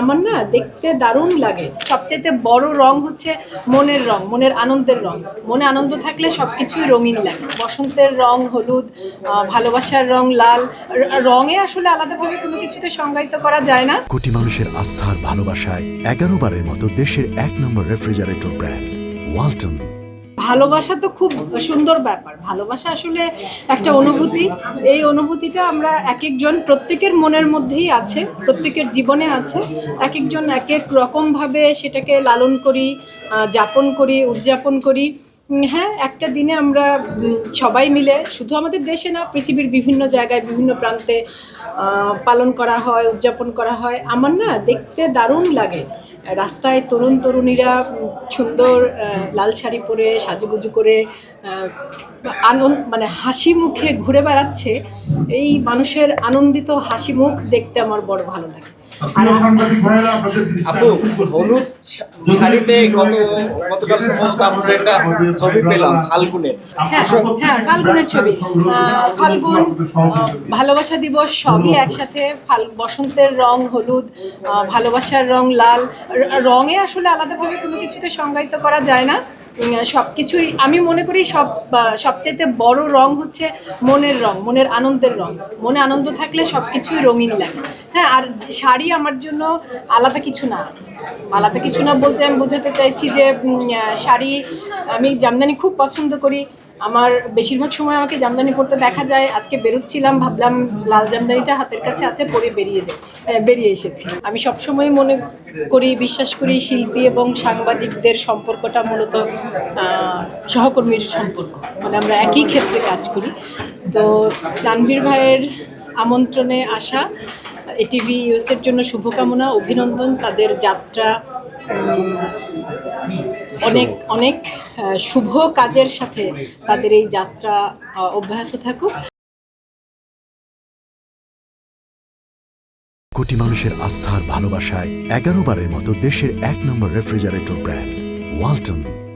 আমার না দেখতে দারুণ লাগে। সবচেয়ে বড় রং হচ্ছে মনের রং, মনের আনন্দের রং। মনে আনন্দ থাকলে সব কিছুই রঙিন লাগে। বসন্তের রং, হলুদ ভালোবাসার রং, লাল রঙে আসলে আলাদাভাবে কোনো কিছুকে সংজ্ঞায়িত করা যায় না। কোটি মানুষের আস্থার ভালোবাসায় এগারো বারের মতো দেশের এক নম্বর রেফ্রিজারেটর ব্র্যান্ড, ওয়ালটন। ভালোবাসা তো খুব সুন্দর ব্যাপার। ভালোবাসা আসলে একটা অনুভূতি। এই অনুভূতিটা আমরা এক একজন প্রত্যেকের মনের মধ্যেই আছে, প্রত্যেকের জীবনে আছে। এক একজন এক এক রকমভাবে সেটাকে লালন করি যাপন করি, উদযাপন করি। হ্যাঁ একটা দিনে আমরা সবাই মিলে, শুধু আমাদের দেশে না, পৃথিবীর বিভিন্ন জায়গায়, বিভিন্ন প্রান্তে পালন করা হয়, উদযাপন করা হয়। আমার না দেখতে দারুণ লাগে। রাস্তায় তরুণ তরুণীরা সুন্দর লাল শাড়ি পরে, সাজুগুজু করে আনন্দ মানে হাসি মুখে ঘুরে বেড়াচ্ছে। এই মানুষের আনন্দিত হাসি মুখ দেখতে আমার বড় ভালো লাগে। আপু হলুদ শাড়িতে গত গতকাল সম্ভবত আমরা একটা ছবি পেলাম ফাল্গুনের। হ্যাঁ হ্যাঁ ফাল্গুনের ছবি। ফাল্গুন ভালোবাসা দিবস সবই একসাথে। বসন্তের রং হলুদ ভালোবাসার রং লাল। রঙে আসলে আলাদাভাবে কোনো কিছুকে সংজ্ঞায়িত করা যায় না। সব কিছুই আমি মনে করি সব সবচাইতে বড় রং হচ্ছে মনের রং মনের আনন্দের রং। মনে আনন্দ থাকলে সব কিছুই রঙিন লাগে। হ্যাঁ আর শাড়ি আমার জন্য আলাদা কিছু না। আলাদা কিছু না বলতে আমি বোঝাতে চাইছি যে শাড়ি আমি জামদানি খুব পছন্দ করি। আমার বেশিরভাগ সময় আমাকে জামদানি পরতে দেখা যায়। আজকে বেরোচ্ছিলাম, ভাবলাম লাল জামদানিটা হাতের কাছে আছে, পরে বেরিয়ে যায় বেরিয়ে এসেছি। আমি সবসময় মনে করি, বিশ্বাস করি, শিল্পী এবং সাংবাদিকদের সম্পর্কটা মূলত সহকর্মীর সম্পর্ক। মানে আমরা একই ক্ষেত্রে কাজ করি। তো তানভীর ভাইয়ের আমন্ত্রণে আসা এটিভি ইউএসের জন্য শুভকামনা অভিনন্দন তাদের যাত্রা উম, অনেক অনেক আহ, শুভ কাজের সাথে তাদের এই যাত্রা অব্যাহত থাকুক। কোটি মানুষের আস্থার ভালোবাসায় এগারো বারের মতো দেশের এক নম্বর রেফ্রিজারেটর ব্র্যান্ড ওয়ালটন।